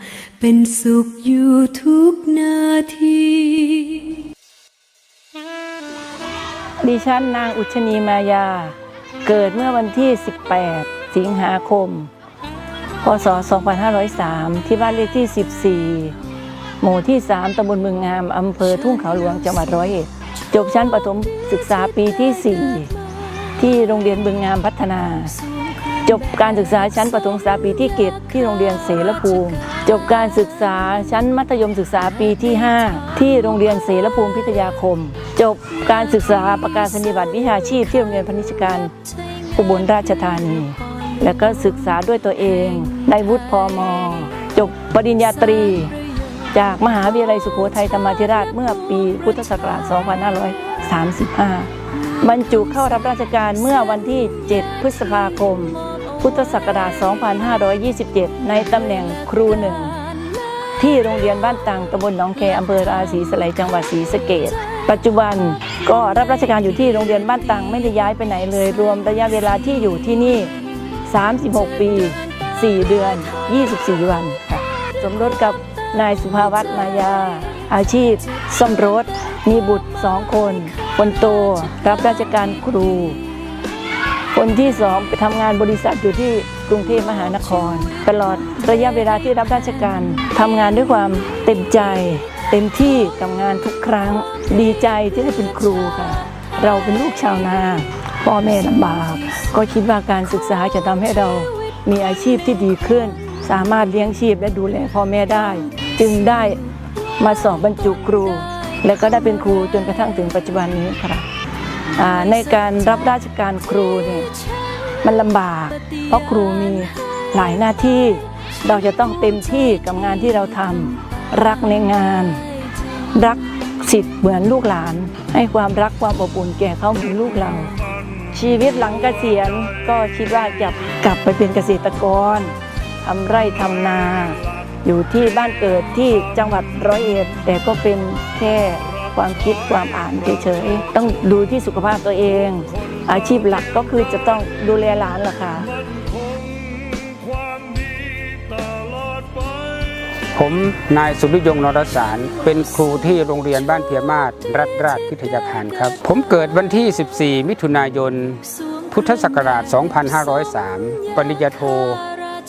เป็นสุขอยู่ทุกนาที ดิฉันนางอุชนีมายา เกิดเมื่อวันที่ 18 สิงหาคม พศ 2503 ที่บ้านเลขที่ 14 หมู่ที่ 3ตำบลเมืองงาม อำเภอทุ่งเขาหลวง จังหวัดร้อยเอ็ด จบชั้นประถมศึกษาปีที่ 4 ที่โรงเรียนเมืองงามพัฒนา จบการศึกษาชั้นประถมศึกษาปีที่เกตที่โรงเรียนเสรภูมิ จบการศึกษาชั้นมัธยมศึกษาปีที่ 5 ที่โรงเรียนเสรภูมิพิทยาคม จบการศึกษาประกาศนียบัตรวิชาชีพที่โรงเรียนพนิชการอุบลราชธานี แล้วก็ศึกษาด้วยตัวเองได้วุฒิพมจบปริญญาตรี จากมหาวิทยาลัยสุโขทัยธรรมาธิราชเมื่อปีพุทธศักราช 2535 บรรจุเข้ารับราชการเมื่อวันที่ 7 พฤษภาคม พุทธศักราช 2527 ในตำแหน่งครูหนึ่ง ที่โรงเรียนบ้านตังตำบลหนองแคอำเภอราศีสไลยจังหวัดศรีสะเกษปัจจุบันก็รับราชการอยู่ที่โรงเรียนบ้านตังไม่ได้ย้ายไปไหนเลย รวมระยะเวลาที่อยู่ที่นี่ 36 ปี 4 เดือน 24 วันค่ะสมรสกับนายสุภาวัฒน์มายา อาชีพซ่อมรถ มีบุตรสองคน คนโตรับราชการครู คนที่สองไปทำงานบริษัทอยู่ที่กรุงเทพมหานคร ตลอดระยะเวลาที่รับราชการทำงานด้วยความเต็มใจ เต็มที่กับงานทุกครั้ง ดีใจที่ได้เป็นครูค่ะ เราเป็นลูกชาวนาพ่อแม่ลำบาก ก็คิดว่าการศึกษาจะทำให้เรามีอาชีพที่ดีขึ้น สามารถเลี้ยงชีพและดูแลพ่อแม่ได้ จึงได้มาสอบบรรจุครู และก็ได้เป็นครูจนกระทั่งถึงปัจจุบันนี้ค่ะอ่า ในการรับราชการครูเนี่ยมันลำบาก เพราะครูมีหลายหน้าที่เราจะต้องเต็มที่กับงานที่เราทำรักในงาน รักสิทธิ์เหมือนลูกหลาน ให้ความรักความอบอุ่นแก่เขาเหมือนลูกเรา ชีวิตหลังเกษียณก็คิดว่าจะกลับไปเป็นเกษตรกรทำไร่ทำนา อยู่ที่บ้านเกิดที่จังหวัดร้อยเอ็ดแต่ก็เป็นแค่ ความคิดความอ่านเฉยๆต้องดูที่สุขภาพตัวเอง อาชีพหลักก็คือจะต้องดูแลหลานล่ะค่ะผมนายสุริยงนรสาร เป็นครูที่โรงเรียนบ้านเพียมาศรัฐราชพิทยาคารครับ ผมเกิดวันที่ 14 มิถุนายน พุทธศักราช 2503 ปริญญาโท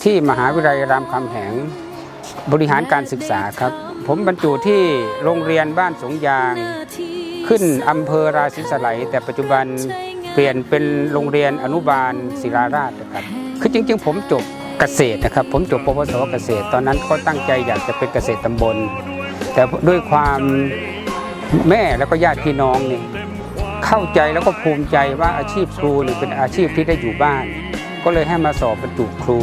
ที่มหาวิทยาลัยรามคำแหง บริหารการศึกษาครับ ผมบรรจุที่โรงเรียนบ้านสงยาง ขึ้นอำเภอราศีสไลยแต่ปัจจุบันเปลี่ยนเป็นโรงเรียนอนุบาลศิลาราชนะครับคือจริง ๆ ผมจบเกษตรนะครับ ผมจบปวสเกษตร ตอนนั้นก็ตั้งใจอยากจะเป็นเกษตรตำบล แต่ด้วยความแม่แล้วก็ญาติพี่น้องนี่เข้าใจแล้วก็ภูมิใจว่าอาชีพครูนี่เป็นอาชีพที่ได้อยู่บ้าน ก็เลยให้มาสอบบรรจุครู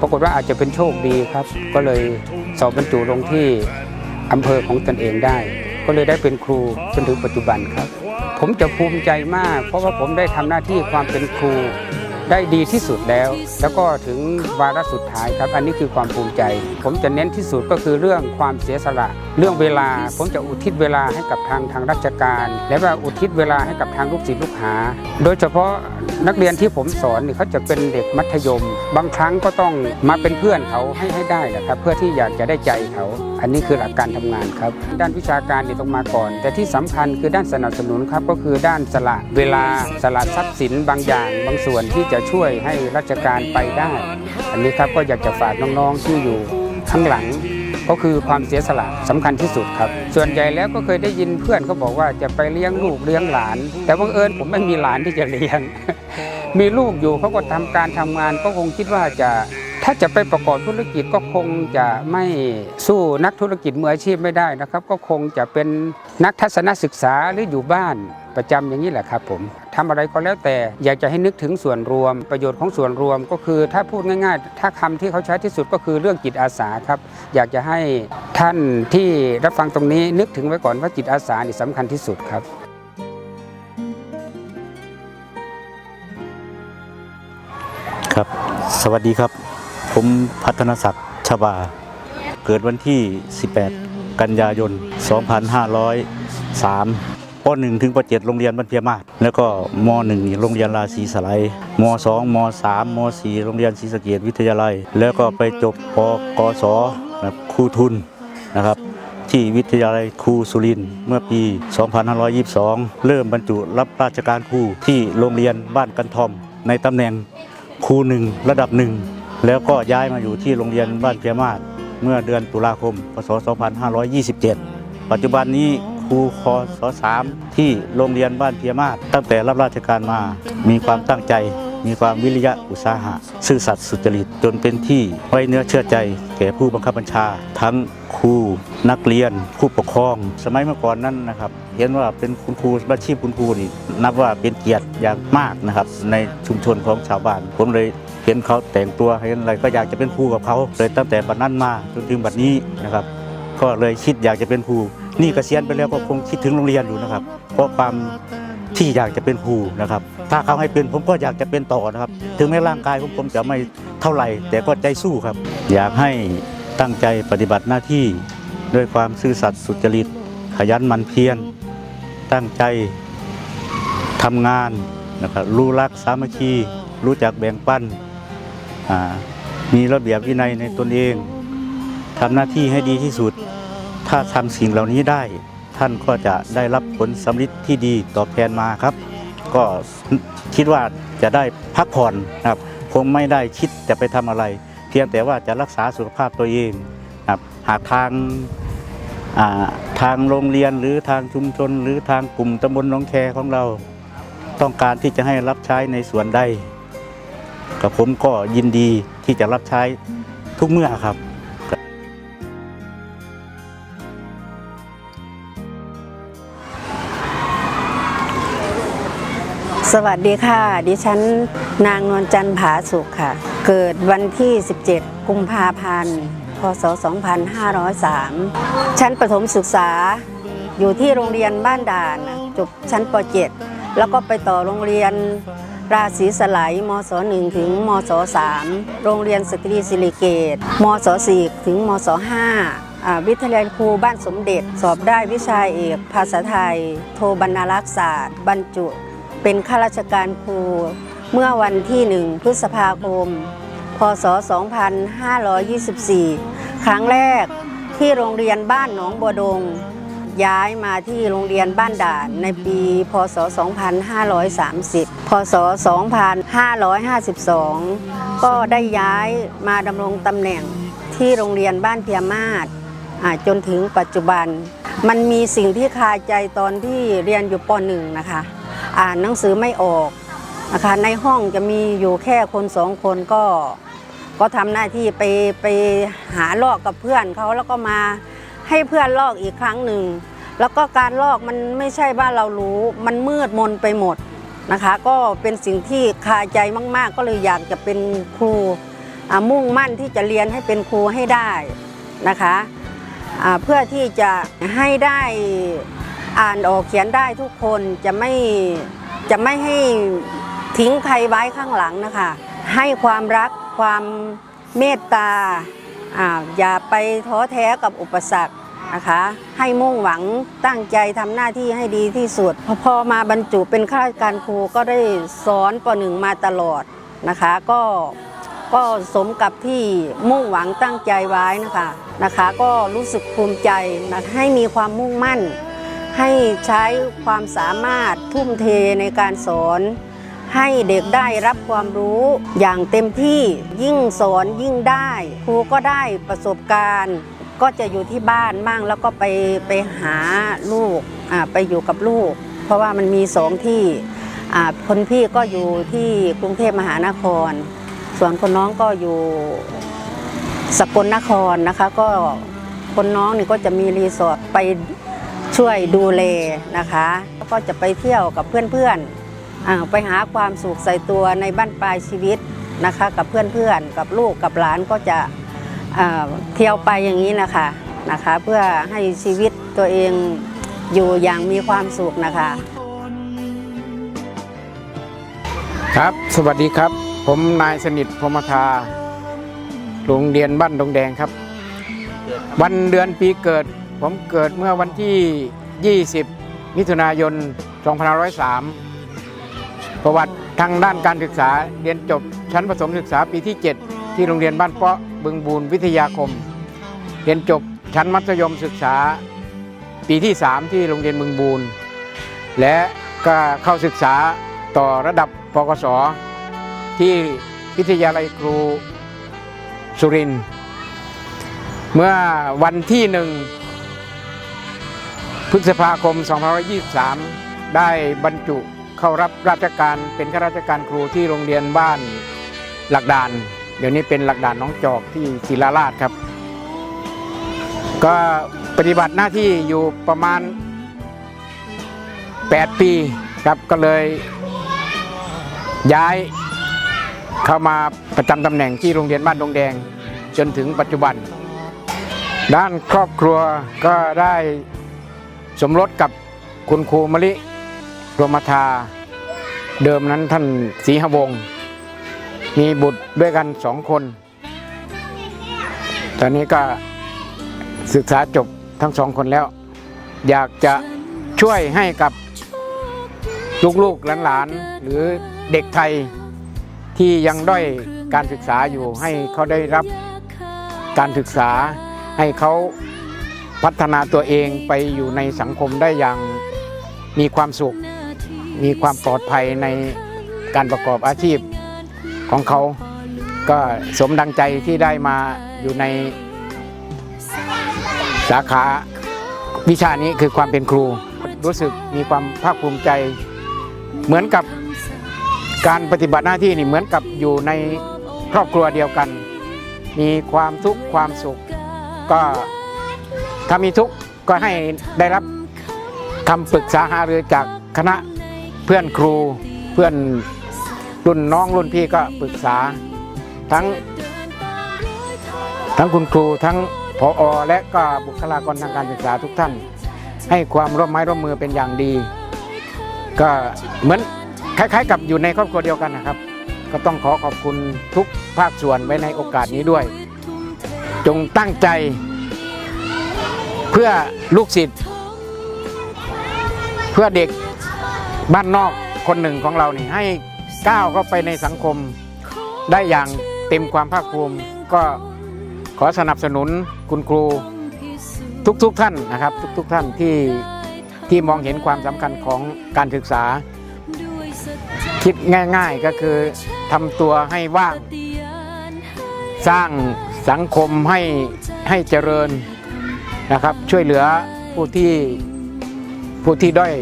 ปรากฏว่าอาจจะเป็นโชคดีครับ ก็เลยสอบบรรจุลงที่ อำเภอของตนเองได้ ก็เลยได้เป็นครูจนถึงปัจจุบันครับ ผมจะภูมิใจมาก เพราะว่าผมได้ทำหน้าที่ความเป็นครู ได้ดีที่สุดแล้ว แล้วก็ถึงวาระสุดท้ายครับ อันนี้คือความภูมิใจ ผมจะเน้นที่สุดก็คือเรื่องความเสียสละ เรื่องเวลา ผมจะอุทิศเวลาให้กับทางทางราชการ และว่าอุทิศเวลาให้กับทางลูกศิษย์ลูกหา โดยเฉพาะนักเรียนที่ผมสอนนี่เขาจะเป็นเด็กมัธยม บางครั้งก็ต้องมาเป็นเพื่อนเขาให้ให้ได้นะครับ เพื่อที่อยากจะได้ใจเขา อันนี้คือหลักการทำงานครับ ด้านวิชาการนี่ต้องมาก่อน แต่ที่สำคัญคือด้านสนับสนุนครับก็คือด้านสละเวลาสละทรัพย์สินบางอย่าง บางส่วนที่จะะช่วยให้ราชการไปได้ อันนี้ครับก็อยากจะฝากน้องๆที่อยู่ข้างหลัง ก็คือความเสียสละสำคัญที่สุดครับ ส่วนใหญ่แล้วก็เคยได้ยินเพื่อนเขาบอกว่าจะไปเลี้ยงลูกเลี้ยงหลาน แต่บังเอิญผมไม่มีหลานที่จะเลี้ยง มีลูกอยู่เขาก็ทำการทำงานก็คงคิดว่าจะถ้าจะไปประกอบธุรกิจก็คงจะไม่สู้นักธุรกิจมืออาชีพไม่ได้นะครับ ก็คงจะเป็นนักทัศนศึกษาหรืออยู่บ้านประจำอย่างนี้แหละครับผม ทำอะไรก็แล้วแต่ อยากจะให้นึกถึงส่วนรวม ประโยชน์ของส่วนรวมก็คือ ถ้าพูดง่าย ๆ ถ้าคำที่เขาใช้ที่สุดก็คือเรื่องจิตอาสาครับ อยากจะให้ท่านที่รับฟังตรงนี้นึกถึงไว้ก่อนว่าจิตอาสานี่สำคัญที่สุดครับครับ สวัสดีครับ ผมพัฒนศักดิ์ชบา เกิดวันที่ 18 กันยายน 2503 ป .1 ถึงป .7 โรงเรียนบ้านเพียมาศแล้วก็ม .1 โรงเรียนราศีสไลด์ม .2 ม .3 ม .4 โรงเรียนศรีสะเกดวิทยาลัย แล้วก็ไปจบปกศครูทุนนะครับที่วิทยาลัยครูสุรินเมื่อปี 2522 เริ่มบรรจุรับราชการครูที่โรงเรียนบ้านกันทอม ในตำแหน่งครูหนึ่งระดับหนึ่งแล้วก็ย้ายมาอยู่ที่โรงเรียนบ้านเพียมาศเมื่อเดือนตุลาคม พศ 2527 ปัจจุบันนี้ ครูคศ3ที่โรงเรียนบ้านเพียมาศตั้งแต่รับราชการมา มีความตั้งใจ มีความวิริยะอุตสาหะ ซื่อสัตย์สุจริตจนเป็นที่ไว้เนื้อเชื่อใจ แก่ผู้บังคับบัญชา ทั้งครูนักเรียน ผู้ปกครอง สมัยเมื่อก่อนนั้นนะครับ เห็นว่าเป็นคุณครูอาชีพคุณครูนี่นับว่าเป็นเกียรติอย่างมากนะครับ ในชุมชนของชาวบ้านผมเลยเห็นเขาแต่งตัวเห็นอะไรก็อยากจะเป็นครูกับเขาเลยตั้งแต่บัดนั้นมาจนถึงบัดนี้นะครับ ก็เลยคิดอยากจะเป็นครูนี่เกษียณไปแล้วก็คงคิดถึงโรงเรียนอยู่นะครับ เพราะความที่อยากจะเป็นครูนะครับ ถ้าเขาให้เป็นผมก็อยากจะเป็นต่อนะครับ ถึงแม้ร่างกายของผมจะไม่เท่าไหร่ แต่ก็ใจสู้ครับ อยากให้ตั้งใจปฏิบัติหน้าที่ด้วยความซื่อสัตย์สุจริต ขยันหมั่นเพียรตั้งใจทำงานนะครับรู้รักสามัคคี รู้จักแบ่งปัน มีระเบียบวินัยในตนเอง ทำหน้าที่ให้ดีที่สุด ถ้าทำสิ่งเหล่านี้ได้ ท่านก็จะได้รับผลสำลิดที่ดีตอบแทนมาครับ ก็คิดว่าจะได้พักผ่อนนะครับคงไม่ได้คิดจะไปทำอะไร เพียงแต่ว่าจะรักษาสุขภาพตัวเองครับหากทางาทางโรงเรียนหรือทางชุมชน หรือทางกลุ่มตำบลหนองแคของเรา ต้องการที่จะให้รับใช้ในส่วนใดกับผมก็ยินดีที่จะรับใช้ทุกเมื่อครับ สวัสดีค่ะ ดิฉันนางนวลจันทร์ผาสุขค่ะ เกิดวันที่ 17 กุมภาพันธ์ พศ 2503 ชั้นประถมศึกษา อยู่ที่โรงเรียนบ้านด่าน จบชั้นป .7 แล้วก็ไปต่อโรงเรียนราศีสไลยมศ1ถึงมศ3โรงเรียนสตรีสิริเกตมศ4ถึงมศ5วิทยาลัยครูบ้านสมเด็จ สอบได้วิชาเอก ภาษาไทย โทบรรณารักษศาสตร์ บรรจุ เป็นข้าราชการครูเมื่อวันที่ 1 พฤษภาคม พศ 2524 ครั้งแรกที่โรงเรียนบ้านหนองบัวดง ย้ายมาที่โรงเรียนบ้านด่านในปี พศ 2530 พศ 2552 ก็ได้ย้ายมาดำรงตำแหน่งที่โรงเรียนบ้านเพียมาศจนถึงปัจจุบัน มันมีสิ่งที่คาใจตอนที่เรียนอยู่ป .1 นะคะ อ่านหนังสือไม่ออกนะคะในห้องจะมีอยู่แค่คนสองคนก็ก็ทำหน้าที่ไปไปหาลอกกับเพื่อนเขาแล้วก็มาให้เพื่อนลอกอีกครั้งหนึ่ง แล้วก็การลอกมันไม่ใช่ว่าเรารู้มันมืดมนไปหมดนะคะ ก็เป็นสิ่งที่คาใจมาก ๆ ก็เลยอยากจะเป็นครูมุ่งมั่นที่จะเรียนให้เป็นครูให้ได้นะคะอ่าเพื่อที่จะให้ได้ อ่านออกเขียนได้ทุกคนจะไม่จะไม่ให้ทิ้งใครไว้ข้างหลังนะคะ ให้ความรักความเมตตาอ่าอย่าไปท้อแท้กับอุปสรรคนะคะ ให้มุ่งหวังตั้งใจทำหน้าที่ให้ดีที่สุดพอพอมาบรรจุเป็นข้าราชการครูก็ได้สอนปหนึ่งมาตลอดนะคะ ก็ก็สมกับที่มุ่งหวังตั้งใจไว้นะคะนะคะ ก็รู้สึกภูมิใจนะให้มีความมุ่งมั่น ให้ใช้ความสามารถทุ่มเทในการสอน ให้เด็กได้รับความรู้อย่างเต็มที่ยิ่งสอนยิ่งได้ ครูก็ได้ประสบการณ์ ก็จะอยู่ที่บ้านบ้างแล้วก็ไปไปหาลูกไปอยู่กับลูก เพราะว่ามันมีสองที่คนพี่ก็อยู่ที่กรุงเทพมหานคร ส่วนคนน้องก็อยู่สกลนครนะคะ ก็คนน้องนี่ก็จะมีรีสอร์ทไป ช่วยดูแลนะคะแล้วก็จะไปเที่ยวกับเพื่อนๆไปหาความสุขใส่ตัวในบ้านปลายชีวิตนะคะ กับเพื่อนๆกับลูกกับหลานก็จะเที่ยวไปอย่างนี้นะคะนะคะ เพื่อให้ชีวิตตัวเองอยู่อย่างมีความสุขนะคะ ครับสวัสดีครับ ผมนายสนิทพรหมทาโรงเรียนบ้านดงแดงครับ วันเดือนปีเกิด ผมเกิดเมื่อวันที่ 20 มิถุนายน 2503 ประวัติทางด้านการศึกษาเรียนจบชั้นประถมศึกษาปีที่ 7 ที่โรงเรียนบ้านเปาะบึงบูรวิทยาคม เรียนจบชั้นมัธยมศึกษาปีที่ 3 ที่โรงเรียนบึงบูรและก็เข้าศึกษาต่อระดับปกศที่วิทยาลัยครูสุริน เมื่อวันที่หนึ่ง พฤษภาคม 2523 ได้บรรจุเข้ารับราชการเป็นข้าราชการครูที่โรงเรียนบ้านหลักด่าน เดี๋ยวนี้เป็นหลักด่านน้องจอกที่ศิลาราชครับ ก็ปฏิบัติหน้าที่อยู่ประมาณ 8 ปีครับก็เลยย้ายเข้ามาประจำตำแหน่งที่โรงเรียนบ้านดงแดงจนถึงปัจจุบัน ด้านครอบครัวก็ได้ สมรสกับคุณครูมะลิรมทาเดิมนั้นท่านศรีหวงศ์มีบุตรด้วยกันสองคน ตอนนี้ก็ศึกษาจบทั้งสองคนแล้ว อยากจะช่วยให้กับลูกๆหลานๆ หรือเด็กไทยที่ยังด้อยการศึกษาอยู่ให้เขาได้รับการศึกษาให้เขา พัฒนาตัวเองไปอยู่ในสังคมได้อย่างมีความสุข มีความปลอดภัยในการประกอบอาชีพของเขา ก็สมดังใจที่ได้มาอยู่ในสาขาวิชานี้คือความเป็นครู รู้สึกมีความภาคภูมิใจ เหมือนกับการปฏิบัติหน้าที่นี่เหมือนกับอยู่ในครอบครัวเดียวกัน มีความทุกข์ความสุขก็ ถ้ามีทุกข์ก็ให้ได้รับคำปรึกษาหารือจากคณะเพื่อนครูเพื่อนรุ่นน้องรุ่นพี่ก็ปรึกษาทั้ง ทั้งคุณครูทั้งพออและก็บุคลากรทางการศึกษาทุกท่าน ให้ความร่วมไม้ร่วมมือเป็นอย่างดี ก็เหมือนคล้ายๆ กับอยู่ในครอบครัวเดียวกันนะครับ ก็ต้องขอขอบคุณทุกภาคส่วนไว้ในโอกาสนี้ด้วย จงตั้งใจ เพื่อลูกศิษย์เพื่อเด็กบ้านนอกคนหนึ่งของเรานี่ให้ก้าวเข้าไปในสังคมได้อย่างเต็มความภาคภูมิ ก็ขอสนับสนุนคุณครูทุกๆทท่านนะครับ ทุกๆทท่านที่ที่มองเห็นความสำคัญของการศึกษา คิดง่ายๆก็คือทำตัวให้ว่าง สร้างสังคมให้ให้เจริญ นะครับ ช่วยเหลือผู้ที่ผู้ที่ด้อย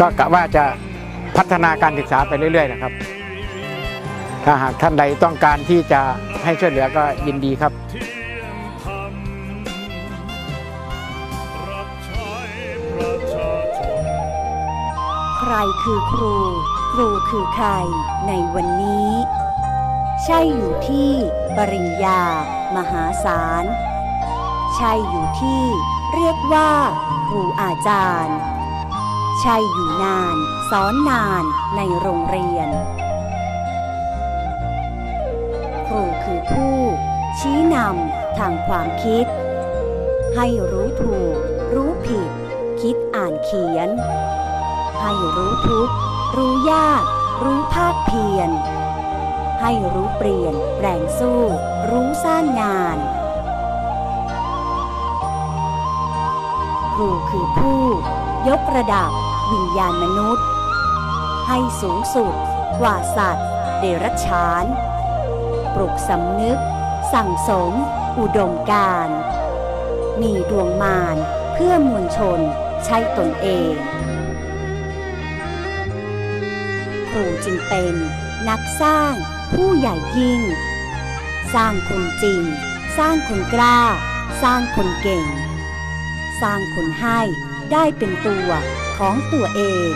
ก็กะว่าจะพัฒนาการศึกษาไปเรื่อย ๆ นะครับ ถ้าหากท่านใดต้องการที่จะให้ช่วยเหลือก็ยินดีครับใครคือครู ครูคือใคร ในวันนี้ ใช่อยู่ที่ปริญญา มหาศาล ใช่อยู่ที่ เรียกว่าครูอาจารย์ใช่อยู่นาน สอนนานในโรงเรียน ครูคือผู้ ชี้นำทางความคิด ให้รู้ถูก รู้ผิด คิดอ่านเขียน ให้รู้ทุกข์รู้ยาก รู้ภาคเพียรให้รู้เปลี่ยนแปลงสู้ รู้สร้างงาน ครูคือผู้ ยกระดับ วิญญาณมนุษย์ ให้สูงสุดกว่าสัตว์ เดรัจฉาน ปลุกสำนึก สั่งสม อุดมการ มีดวงมารเพื่อมวลชนใช้ตนเอง ครูจึงเป็นนักสร้างผู้ใหญ่ยิ่ง สร้างคนจริง สร้างคนกล้า สร้างคนเก่ง สร้างคนให้ได้เป็นตัวของตัวเอง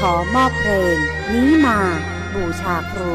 ขอมอบเพลงนี้มาบูชาครู